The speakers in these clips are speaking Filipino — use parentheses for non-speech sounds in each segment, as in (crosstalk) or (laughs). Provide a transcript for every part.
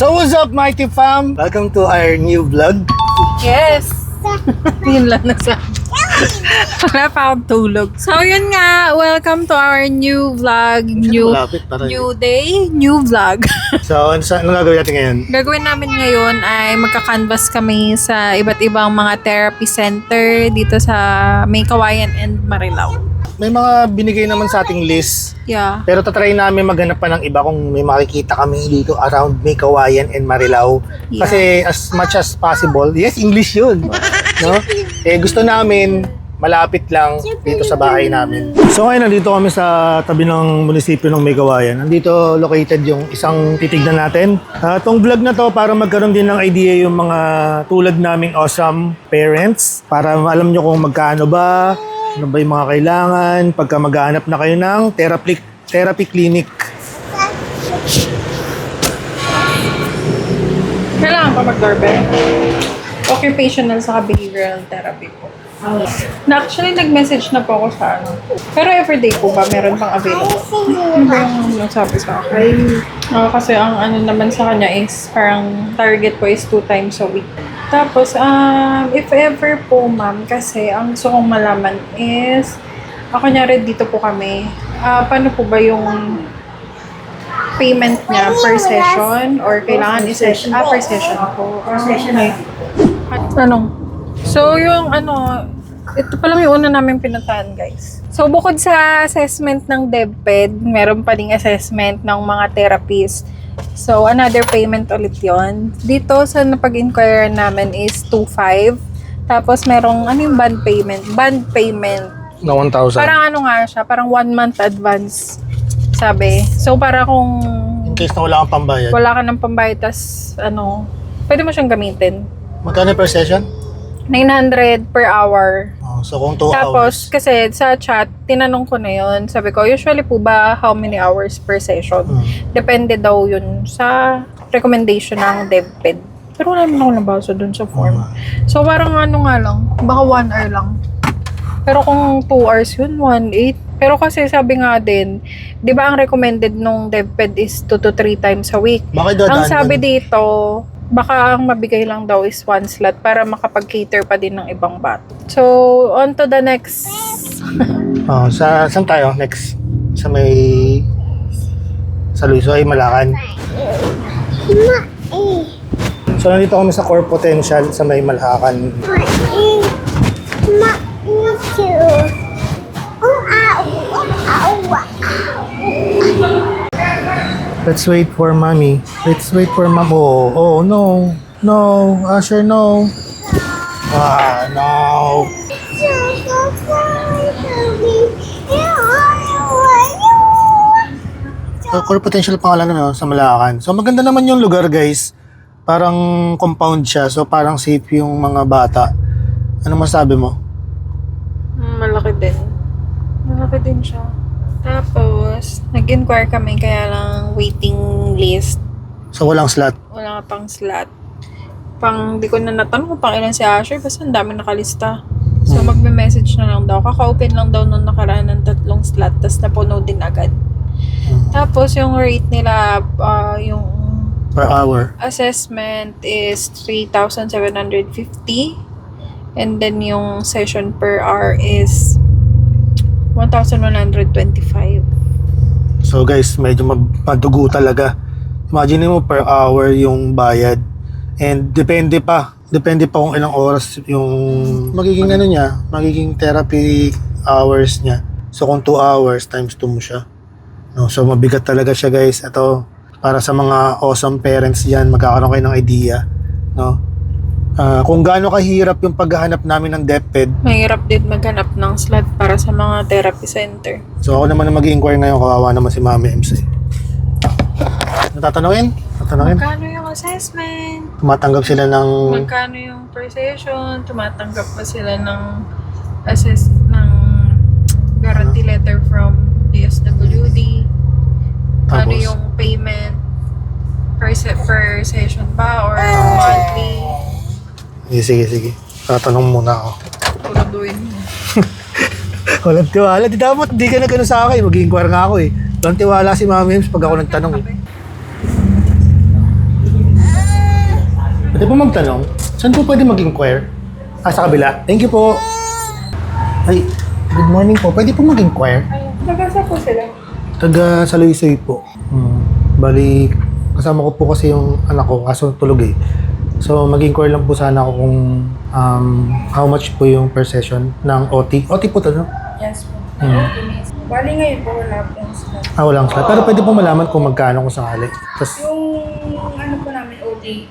So what's up, Mighty Fam? Welcome to our new vlog. Yes! (laughs) yun lang nasa. (laughs) Wala pa akong tulog. So, yun nga. Welcome to our new vlog. New, Malapit para new day, new vlog. (laughs) So ano, sa, anong gagawin natin ngayon? Gagawin namin ngayon ay magka-canvas kami sa iba't ibang mga therapy center dito sa May Kawayan and Marilao. May mga binigay naman sa ating list. Yeah. Pero tatry namin maghanap pa ng iba kung may makikita kami dito around May Kawayan and Marilao. Yeah. Kasi as much as possible, yes, English yun. (laughs) No? Eh, gusto namin malapit lang dito sa bahay namin. So ngayon, nandito kami sa tabi ng munisipyo ng May Kawayan. Nandito located yung isang titignan natin. Uh, tong vlog na to para magkaroon din ng idea yung mga tulad naming awesome parents. Para alam nyo kung magkano ba, ano ba yung mga kailangan, pagka maghanap na kayo ng therapy, therapy clinic. Kailangan pa mag-doorbell? Occupational sa behavioral therapy po. Na actually, nag-message na po ako sa ano. Pero everyday po ba, meron pang available? Ano ba yung nasabi sa akin? Oo, kasi ang ano naman sa kanya is parang target po is two times a week. Tapos, um, if ever po, ma'am, kasi ang gusto kong malaman is, ako nyari dito po kami, ah paano po ba yung payment niya per session or kailangan i-session? Ah, per session po. Per session. Ano? So, yung ano, ito pa lang yung una namin pinuntahan, guys. So, bukod sa assessment ng DepEd, meron pa ding assessment ng mga therapies. So, another payment ulit yon Dito sa napag-inquire namin is 2.5. Tapos, merong, ano yung band payment? Band payment. Na 1,000. Parang ano nga siya, parang one month advance. Sabi. So, para kung In case na wala kang pambayad. wala ka ng pambayad, tas ano, pwede mo siyang gamitin. Magkano per session? 900 per hour. So kung 2 hours. Tapos, kasi sa chat, tinanong ko na yun. Sabi ko, usually po ba, how many hours per session? Hmm. Depende daw yun sa recommendation ng DepEd. Pero wala naman ako nabasa dun sa form. So, parang ano nga lang, baka 1 hour lang. Pero kung 2 hours yun, 1.8. Pero kasi sabi nga din, di ba ang recommended nung DepEd is 2 to 3 times a week? Bakit dadaan Ang sabi dito, baka ang mabigay lang daw is one slot para makapag-cater pa din ng ibang bat. So, on to the next. Oh, sa saan tayo next? Sa may sa Luiso ay Malacan. So nandito kami sa Core Potential sa may Malacan. Let's wait for mommy. Let's wait for mom. Oh, oh no. No, Asher, no. Ah, no. So, Core Potential pangalan na no, sa Malacan. So maganda naman yung lugar guys. Parang compound siya. So parang safe yung mga bata. Ano masabi mo? Malaki din. Malaki din siya. Tapos, nag-inquire kami kaya lang waiting list. So walang slot. Wala nga pang slot. Pang, di ko na natanong kung pang ilan si Asher, basta ang dami nakalista. So, magme-message na lang daw. Kaka-open lang daw nung nakaraan ng tatlong slot, tapos napuno din agad. Hmm. Tapos, yung rate nila, ah, yung Per hour. assessment is 3,750. And then, yung session per hour is 1,125. So guys, medyo madugo talaga. Imagine mo per hour yung bayad. And depende pa. Depende pa kung ilang oras yung magiging ano niya, magiging therapy hours niya. So kung 2 hours times 2 mo siya. No, so mabigat talaga siya guys. Ito para sa mga awesome parents diyan, magkakaroon kayo ng idea, no? Ah, kung gaano kahirap yung paghahanap namin ng DepEd. Mahirap din maghanap ng slot para sa mga therapy center. So ako naman na mag-inquire ngayon, kawawa naman si Mami MC. Natatanungin? Tatanungin? Magkano yung assessment? Tumatanggap sila ng... Magkano yung per session? Tumatanggap pa sila ng assess ng guarantee letter from DSWD? Ano yung payment? Per, se- per session ba? Or monthly? Sige, sige, sige. Tatanong muna ako. Tuladuin mo. (laughs) Walang tiwala. Di dapat, di ka na gano'n sa akin. Mag-inquire nga ako eh. Walang tiwala si Mami MC pag ako nagtanong. eh. Pwede po magtanong, saan po pwede mag-inquire? Ah, sa kabila. Thank you po. Ay, good morning po. Pwede po mag-inquire? Nagasa po sila. Taga Saloysoy po. Hmm. Bali, kasama ko po kasi yung anak ko, kaso tulog eh. So, mag-inquire lang po sana ako kung um, how much po yung per session ng OT. OT po to, no? Yes po. Hmm. Bali ngayon po wala po yung slot. Ah, walang slot. Pero pwede po malaman kung magkano kung sakali. Tapos, Yung ano po namin, OT,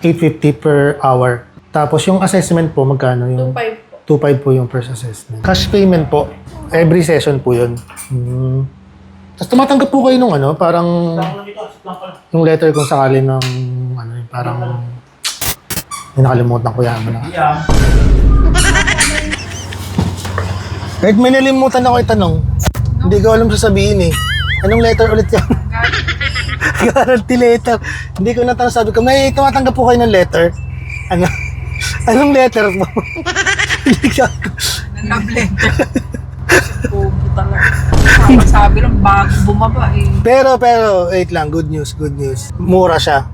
850. 850 per hour. Tapos, yung assessment po, magkano yung... 2.5 po. 2.5 po yung first assessment. Cash payment po. Every session po yun. Hmm. Tapos tumatanggap po kayo nung ano, parang yung letter kung sakali ng parang yung nakalimutan ko yan. Ano. (laughs) Kahit may nalimutan ako itanong, hindi ko alam sasabihin eh. Anong letter ulit yan? (laughs) Guarantee letter. Hindi ko natanong sabi ko, may tumatanggap po kayo ng letter? Ano? (laughs) Anong letter mo? Hindi ko Love letter. Bobo talaga. Sabi lang, bago bumaba eh. Pero, pero, wait lang, good news, good news. Mura siya.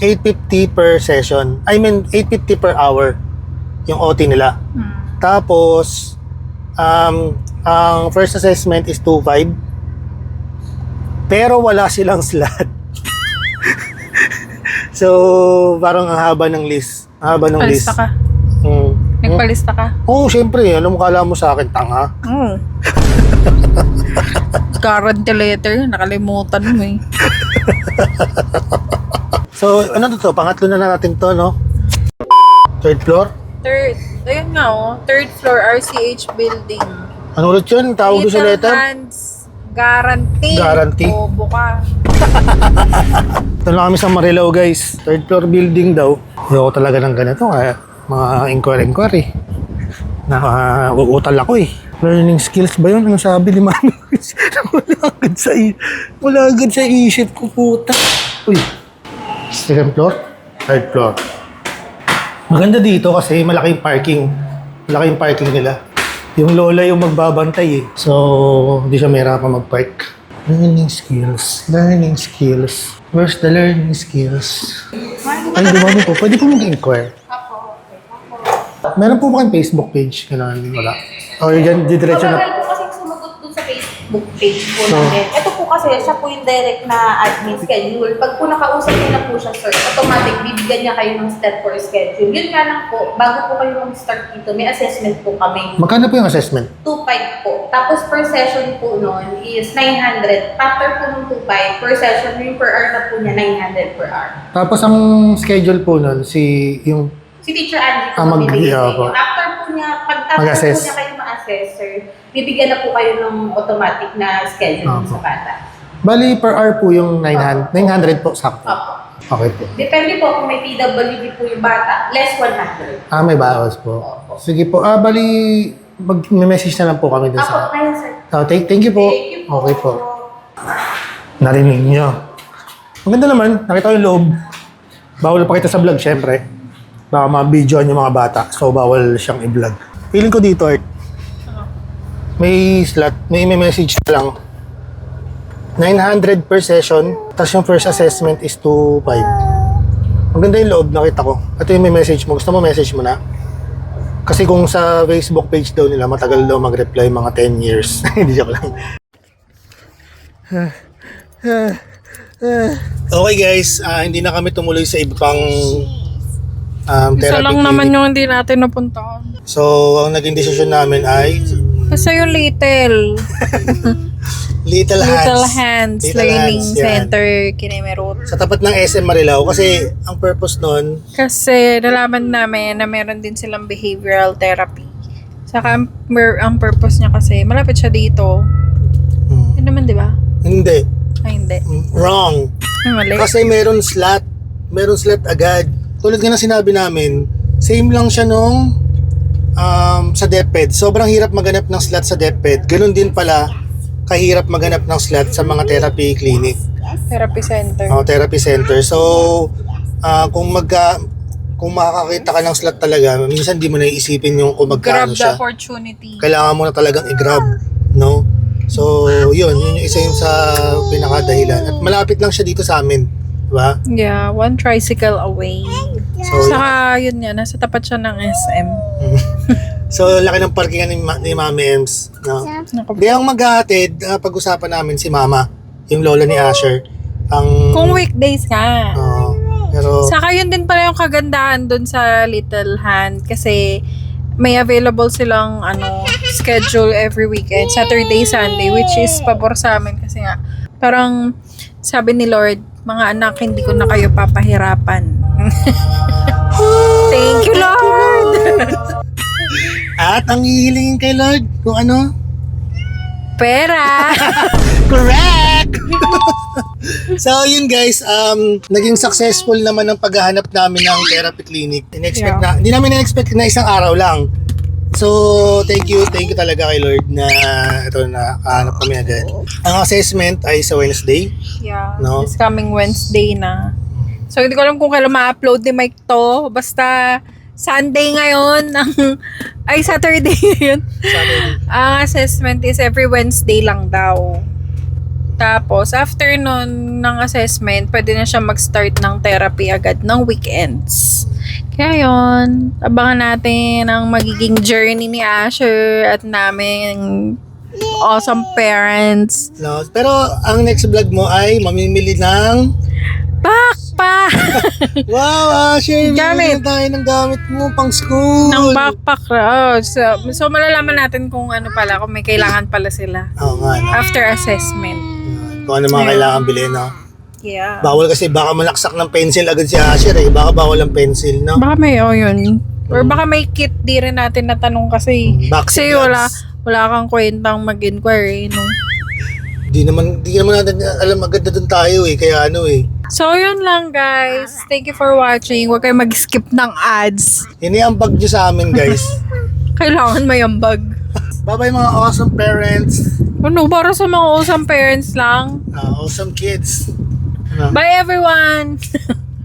850 per session. I mean, 850 per hour yung OT nila. Hmm. Tapos, um, ang first assessment is 2.5. Pero wala silang slot. (laughs) so, parang ang haba ng list. Ang haba ng list. Palista ka. Mm. Nagpalista ka. Oo, oh, syempre. Alam mo, kala mo sa akin, tanga. Oo. (laughs) Guarantee letter, nakalimutan mo eh. (laughs) So, ano to to? Pangatlo na natin to, no? Third floor? Third, ayun nga oh, third floor RCH building. Ano ulit yun? Tawag doon sa letter? Hands Guarantee. Guarantee. Bobo ka. Ito na kami sa Marilao, guys. Third floor building daw. Ayoko talaga ng ganito. Kaya mga inquiry-inquiry. Nakauutal ako eh. Learning skills ba yun? Ano sabi ni Mami? (laughs) wala agad sa, wala agad sa isip ko, puta. Uy. Second floor? Third floor. Maganda dito kasi malaki yung parking. Malaki yung parking nila. Yung lola yung magbabantay eh. So, hindi siya mahirapan mag-park. Learning skills. Learning skills. Where's the learning skills? Ay, di ba po? Pwede po mag-inquire. Meron po ba kayong Facebook page? Kailangan wala. Or yan, didiretso na. Matagal po kasi sumagot dun sa Facebook page po So- namin. Ito po kasi, siya po yung direct na admin schedule. Pag po nakausap niyo na po siya, sir, automatic bibigyan niya kayo ng step for schedule. Yun nga lang po, bago po kayo mag-start dito, may assessment po kami. Magkano po yung assessment? 2.5 po. Tapos per session po noon is 900. After po ng 2.5, per session, yung per hour na po niya, 900 per hour. Tapos ang schedule po nun, si yung Si Teacher Angie po Ah, mag- magbibigay yeah, sa inyo. po. After po niya, pag after Mag-assess. po niya kayo ma-assess, sir, bibigyan na po kayo ng automatic na schedule Opo. sa bata. Bali, per hour po yung 900, 900 po, sakto. Opo. Okay po. Depende po kung may PWD po yung bata, less 100. Ah, may bawas po. Sige po. Ah, bali, mag-message na lang po kami dun Opo, sa... kaya sir. Oh, thank, thank you po. Thank you po. Okay po. Narinig nyo. Maganda naman. Nakita ko yung loob. Bawal pa kita sa vlog, syempre. Baka ma-videoan yung mga bata. So, bawal siyang i-vlog. Feeling ko dito, Art. May slot. May, may message na lang. 900 per session. Tapos yung first assessment is 2.5. Maganda yung loob, nakita ko. Ito yung may message mo. Gusto mo message mo na? Kasi kung sa Facebook page daw nila, matagal daw mag-reply mga 10 years. (laughs) Hindi joke lang. okay guys, ah, hindi na kami tumuloy sa iba um, Isa therapy lang naman clinic. yung hindi natin napuntahan. So, ang naging decision namin ay Basta yung little. (laughs) Little Hands. Little Hands Little Learning Hands, yan. Center, Kinemerot. Sa tapat ng SM Marilao kasi ang purpose nun, Kasi nalaman namin na meron din silang behavioral therapy. Saka ang, mer- ang purpose niya kasi, malapit siya dito. hmm, Yun naman, di ba? hindi, Ay, hindi. hmm, wrong. Ay, mali. Kasi meron slot. Meron slot agad. Tulad nga na sinabi namin, same lang siya nung um, sa DepEd. Sobrang hirap maganap ng slot sa DepEd. Ganun din pala, kahirap maganap ng slot sa mga therapy clinic. Therapy center. o therapy center. So, ah, kung magka kung makakakita ka ng slot talaga, minsan di mo na iisipin yung kung Grab magkano the siya. opportunity. Kailangan mo na talagang i-grab, no? So, yun, yun yung isa yun sa pinakadahilan. At malapit lang siya dito sa amin. Diba? Yeah, one tricycle away. So, Saka, yun nga, nasa tapat siya ng SM. (laughs) so laki ng parkingan ni, Ma- ni Mami Ems. No? Naku- Di ang maghahatid, ah, pag-usapan namin si Mama, yung lola ni Asher. Ang, Kung weekdays nga. Oo. pero, Saka yun din pala yung kagandahan dun sa Little Hand kasi may available silang ano schedule every weekend, Saturday, Sunday, which is pabor sa amin kasi nga parang sabi ni Lord, mga anak, hindi ko na kayo papahirapan. (laughs) Thank you, Lord! at ang hihilingin kay Lord, kung ano? Pera! (laughs) Correct! (laughs) so, yun guys, um, naging successful naman ang paghahanap namin ng therapy clinic. In-expect Yeah. na, hindi namin in-expect na isang araw lang. So, thank you, thank you talaga kay Lord na ito na kahanap kami agad. Ang assessment ay sa Wednesday. yeah, No? this coming Wednesday na. So, hindi ko alam kung kailan ma-upload ni Mike to. Basta, Sunday ngayon. Ang, (laughs) ay, Saturday (laughs) yun. Saturday. Ang assessment is every Wednesday lang daw. Tapos, after nun ng assessment, pwede na siya mag-start ng therapy agad ng weekends. Kaya yun, abangan natin ang magiging journey ni Asher at namin awesome parents. No? Pero, ang next vlog mo ay mamimili ng... Backpack! (laughs) Wow, Asher! Gamit. Tayo ng gamit mo pang school! ng backpack. Oh, so, so, malalaman natin kung ano pala, kung may kailangan pala sila. Oo nga. no? After assessment. Kung ano mga kailangan bilhin, no? Yeah. Bawal kasi baka malaksak ng pencil agad si Asher eh. Baka bawal ang pencil, no? Baka may, oh yun. Or baka may kit di rin natin natanong kasi. Box Kasi gloves. wala, wala kang kwentang mag-inquire, no? Di naman, di naman natin alam agad na dun tayo eh. Kaya ano eh. So, yun lang, guys. Thank you for watching. Huwag kayo mag-skip ng ads. Iniambag nyo sa amin guys. (laughs) Kailangan may ambag. Bye-bye mga awesome parents. Ano, para sa mga awesome parents lang. Uh, awesome kids. Bye, everyone! (laughs)